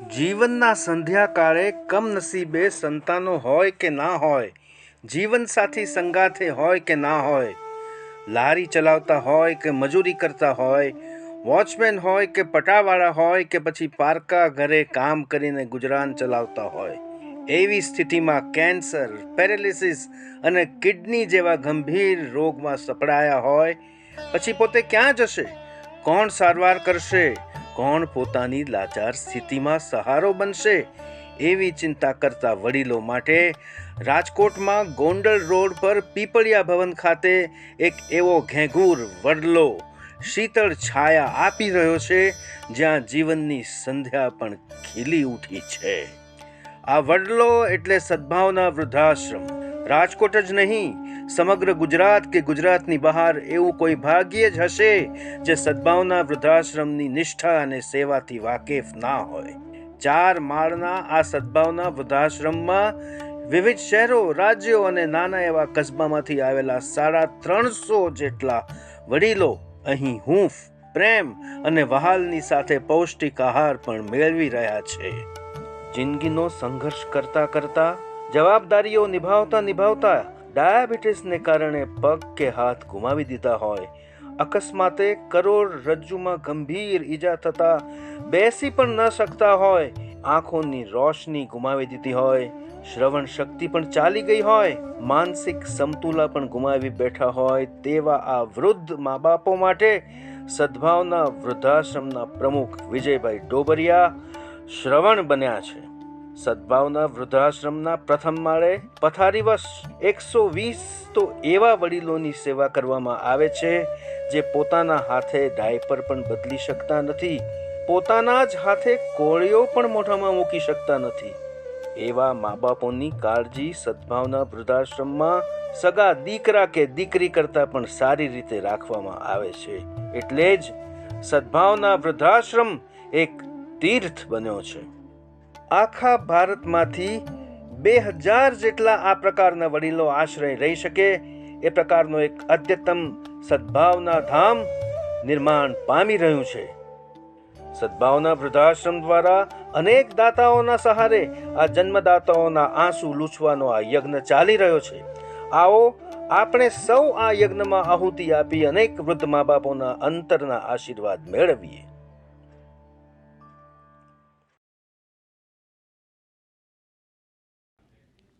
જીવનના સંધ્યાકાળે કમનસીબે સંતાનો હોય કે ના હોય, જીવનસાથી સંગાથે હોય કે ના હોય, લારી ચલાવતા હોય કે મજૂરી કરતા હોય, વોચમેન હોય કે પટાવાળા હોય કે પછી પારકા ઘરે કામ કરીને ગુજરાન ચલાવતા હોય, એવી સ્થિતિમાં કેન્સર, પેરેલિસિસ અને કિડની જેવા ગંભીર રોગમાં સપડાયા હોય, પછી પોતે ક્યાં જશે? કોણ સારવાર કરશે? કોણ પોતાની લાચાર સ્થિતિમાં સહારો બનશે એવી ચિંતા કરતા વડીલો માટે રાજકોટમાં ગોંડલ રોડ પર પીપળિયા ભવન ખાતે એક એવો ઘેઘૂર વડલો શીતળ છાયા આપી રહ્યો છે, જ્યાં જીવનની સંધ્યા પણ ખીલી ઉઠી છે. આ વડલો એટલે સદભાવના વૃદ્ધાશ્રમ. રાજકોટ જ નહીં, સમગ્ર ગુજરાત કે ગુજરાતની બહાર એવું કોઈ ભાગ્ય જ હશે જે સદભાવના વૃદ્ધાશ્રમની નિષ્ઠા અને સેવાથી વાકેફ ના હોય. ચાર માળના આ સદભાવના વૃદ્ધાશ્રમમાં વિવિધ શહેરો, રાજ્યો અને નાના એવા કસ્બામાંથી આવેલા સાડા ત્રણસો જેટલા વડીલો અહીં હૂંફ, પ્રેમ અને વહાલની સાથે પૌષ્ટિક આહાર પણ મેળવી રહ્યા છે. જિંદગીનો સંઘર્ષ કરતા કરતા જવાબદારીઓ નિભાવતા નિભાવતા ડાયાબિટીસને કારણે પગ કે હાથ ગુમાવી દીધા હોય. અકસ્માતે કરોડ રજ્જુમાં ગંભીર ઈજા થતા બેસી પણ ન શકતા હોય. આંખોની રોશની ગુમાવી દીધી હોય. શ્રવણ શક્તિ પણ ચાલી ગઈ હોય. માનસિક સમતુલા પણ ગુમાવી બેઠા હોય તેવા આ વૃદ્ધ મા બાપો માટે સદભાવના વૃદ્ધાશ્રમના પ્રમુખ વિજયભાઈ ડોબરિયા શ્રવણ બન્યા છે. સદભાવના વૃદ્ધાશ્રમના પ્રથમ માળે પથારીવશ એકસો વીસ તો એવા વડીલોની સેવા કરવામાં આવે છે જે પોતાના હાથે ડાયપર પણ બદલી શકતા નથી. પોતાના જ હાથે કોળીઓ પણ મોઢામાં મૂકી શકતા નથી. એવા મા બાપોની કાળજી સદભાવના વૃદ્ધાશ્રમમાં સગા દીકરા કે દીકરી કરતાં પણ સારી રીતે રાખવામાં આવે છે. એટલે જ સદભાવના વૃદ્ધાશ્રમ એક તીર્થ બન્યો છે. આખા ભારતમાંથી બે હજાર જેટલા આ પ્રકારના વડીલો આશ્રય રહી શકે, એ પ્રકારનો એક અદ્યતમ સદભાવના ધામ નિર્માણ પામી રહ્યું છે. સદભાવના વૃદ્ધાશ્રમ દ્વારા અનેક દાતાઓના સહારે આ જન્મદાતાઓના આંસુ લૂછવાનો આ યજ્ઞ ચાલી રહ્યો છે. આવો આપણે સૌ આ યજ્ઞમાં આહુતિ આપી અનેક વૃદ્ધ મા બાપોના અંતરના આશીર્વાદ મેળવીએ.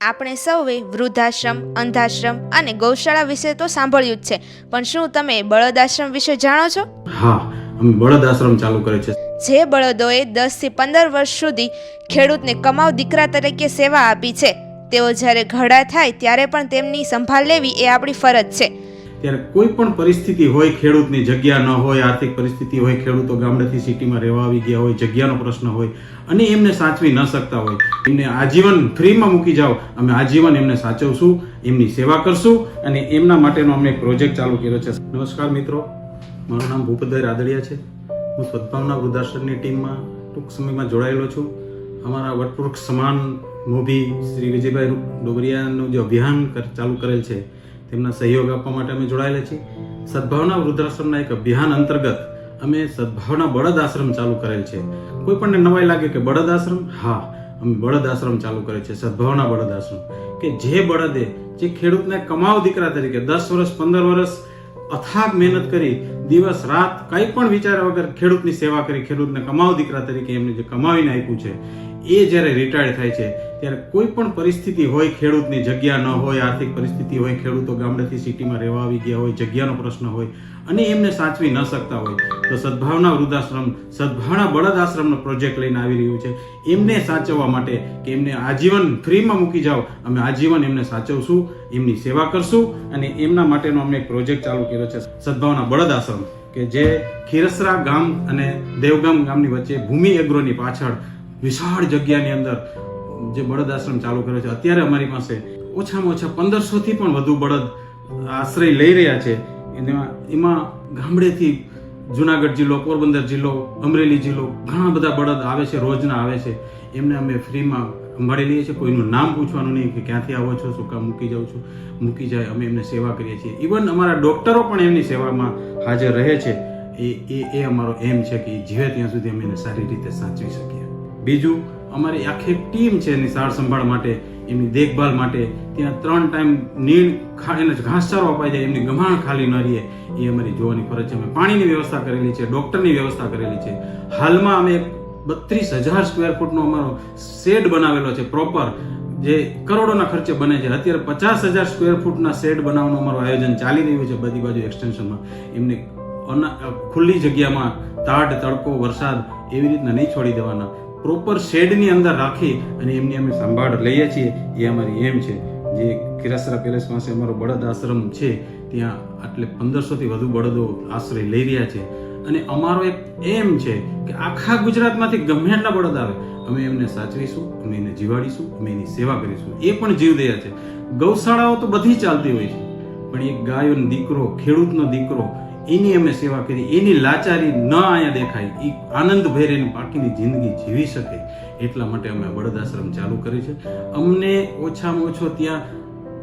આપણે સૌએ વૃદ્ધાશ્રમ અંધાશ્રમ અને ગૌશાળા વિશે તો સાંભળ્યું જ છે. પણ શું તમે બળદ આશ્રમ વિશે જાણો છો? હા અમે બળદ આશ્રમ ચાલુ કરે છે. જે બળદોએ દસથી પંદર વર્ષ સુધી ખેડૂતને કમાવ દીકરા તરીકે સેવા આપી છે. તેઓ જ્યારે ઘડા થાય ત્યારે પણ તેમની સંભાળ લેવી એ આપણી ફરજ છે. ત્યારે કોઈ પણ પરિસ્થિતિ હોય ખેડૂતની, જગ્યા ન હોય, આર્થિક પરિસ્થિતિ હોય, ખેડૂતો ગામડેથી સિટીમાં રહેવા આવી ગયા હોય, જગ્યાનો પ્રશ્ન હોય, અને એમને સાચવી ન શકતા હોય, એમને આજીવન ફ્રીમાં મૂકી જાઓ, અમે આજીવન એમને સાચવશું, એમની સેવા કરશું, અને એમના માટેનો અમે પ્રોજેક્ટ ચાલુ કર્યો છે. નમસ્કાર મિત્રો, મારું નામ ભૂપતભાઈ રાદડિયા છે. હું સદભાવના વૃદ્ધાશ્રમની ટીમમાં ટૂંક સમયમાં જોડાયેલો છું. અમારા વટવૃક્ષ સમાન મોભી શ્રી વિજયભાઈ ડોબરિયાનું જે અભિયાન ચાલુ કરેલ છે તેમના સહયોગ આપવા માટે અમે જોડાયેલા છીએ. સદભાવના વૃદ્ધાશ્રમના એક અભિયાન અંતર્ગત અમે સદભાવના બળદ આશ્રમ ચાલુ કરેલ છે. કોઈ પણને નવાઈ લાગે કે બળદ આશ્રમ? હા, અમે બળદ આશ્રમ ચાલુ કરે છે, સદભાવના બળદ આશ્રમ. કે જે બળદે, જે ખેડૂતને કમાવ દીકરા તરીકે દસ વર્ષ, પંદર વર્ષ અથાગ મહેનત કરી, દિવસ, રાત કંઈ પણ વિચાર્યા વગર ખેડૂતની સેવા કરી, ખેડૂતને કમાવ દીકરા તરીકે એમને જે કમાવીને આપ્યું છે એ જ્યારે રિટાયર્ડ થાય છે, ત્યારે કોઈ પણ પરિસ્થિતિ હોય, ખેડૂતની જગ્યા ન હોય, આર્થિક પરિસ્થિતિ હોય, ખેડૂતો ગામડેથી સિટીમાં રહેવા આવી ગયા હોય, જગ્યાનો પ્રશ્ન હોય, અને એમને સાચવી ન શકતા હોય, તો સદભાવના વૃદ્ધાશ્રમ, સદભાવના બળદ આશ્રમનો પ્રોજેક્ટ લઈને આવી રહ્યું છે. એમને સાચવવા માટે કે એમને આજીવન ફ્રીમાં મૂકી જાઓ, અમે આજીવન એમને સાચવશું, એમની સેવા કરશું, અને એમના માટેનો અમે એક પ્રોજેક્ટ ચાલુ કર્યો છે, સદભાવના બળદ આશ્રમ, કે જે ખીરસરા ગામ અને દેવગામ ગામની વચ્ચે ભૂમિ એગ્રોની પાછળ વિશાળ જગ્યાની અંદર જે બળદ આશ્રમ ચાલુ કર્યો છે. અત્યારે અમારી પાસે ઓછામાં ઓછા પંદરસો થી પણ વધુ બળદ આશ્રય લઈ રહ્યા છે. એમાં એમાં ગામડેથી જુનાગઢ જિલ્લો, પોરબંદર જિલ્લો, અમરેલી જિલ્લો ઘણા બધા બળદ આવે છે, રોજના આવે છે. એમને અમે ફ્રીમાં સંભાળી લઈએ છીએ. કોઈનું નામ પૂછવાનું નહીં કે ક્યાંથી આવો છો, શું કામ મૂકી જાઉં છું. મૂકી જાય, અમે એમને સેવા કરીએ છીએ. ઇવન અમારા ડૉક્ટરો પણ એમની સેવામાં હાજર રહે છે. એ એ અમારો એમ છે કે જીવે ત્યાં સુધી અમે એને સારી રીતે સાચવી શકીએ. બીજું, અમારી આખી ટીમ છે એની સાર સંભાળ માટે, એમની દેખભાલ માટે. ત્યાં ત્રણ ટાઈમ નીણ ખા, એને ઘાસચારો અપાઈ જાય, એમની ગમાણ ખાલી ન રહીએ એ અમારી જોવાની ફરજ છે. અમે પાણીની વ્યવસ્થા કરેલી છે, ડૉક્ટરની વ્યવસ્થા કરેલી છે. હાલમાં અમે બત્રીસ હજાર સ્ક્વેર ફૂટનો અમારો શેડ બનાવેલો છે, પ્રોપર. જે કરોડોના ખર્ચે બને છે. અત્યારે પચાસ હજાર સ્ક્વેર ફૂટના શેડ બનાવવાનું અમારું આયોજન ચાલી રહ્યું છે બધી બાજુ એક્સટેન્શનમાં. એમને ખુલ્લી જગ્યામાં તાડ, તડકો, વરસાદ એવી રીતના નહીં છોડી દેવાના. પ્રોપર શેડની અંદર રાખી અને એમની અમે સંભાળ લઈએ છીએ. એ અમારી એમ છે. જે કિરાસરા પેલેસ પાસે અમારો બળદ આશ્રમ છે, ત્યાં આટલે પંદરસોથી વધુ બળદો આશ્રય લઈ રહ્યા છે. અને અમારો એક એમ છે કે આખા ગુજરાતમાંથી ગમે એટલા બળદ આવે, અમે એમને સાચવીશું, અમે એને જીવાડીશું, અમે એની સેવા કરીશું. એ પણ જીવદયા છે. ગૌશાળાઓ તો બધી ચાલતી હોય છે. પણ એક ગાયોનો દીકરો, ખેડૂતનો દીકરો એની અમે સેવા કરી. એની લાચારી ન અહીંયા દેખાય. એ આનંદભેર એની બાકીની જિંદગી જીવી શકે. એટલા માટે અમે બળદાશ્રમ ચાલુ કરી છે. અમને ઓછામાં ઓછો ત્યાં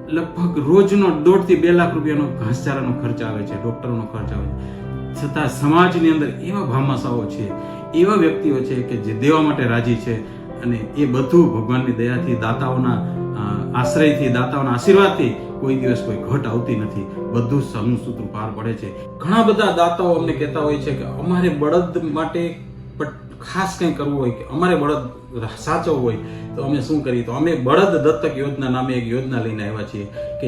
લગભગ રોજનો દોઢથી બે લાખ રૂપિયાનો ઘાસચારાનો ખર્ચ આવે છે, ડૉક્ટરનો ખર્ચ આવે છે. છતાં સમાજની અંદર એવા ભામાશાઓ છે, એવા વ્યક્તિઓ છે કે જે દેવા માટે રાજી છે અને એ બધું ભગવાનની દયાથી, દાતાઓના આશ્રયથી, દાતાઓના આશીર્વાદથી કોઈ દિવસ કોઈ ઘટ આવતી નથી. બધું સમનું સૂત્ર પાર પડે છે. ઘણા બધા દાતાઓ અમને કહેતા હોય છે કે અમારે બળદ માટે ખાસ કંઈ કરવું હોય કે અમારે બળદ સાચવવું હોય તો અમે શું કરીએ? તો અમે બળદ દત્તક યોજના નામે એક યોજના લઈને આવ્યા છીએ કે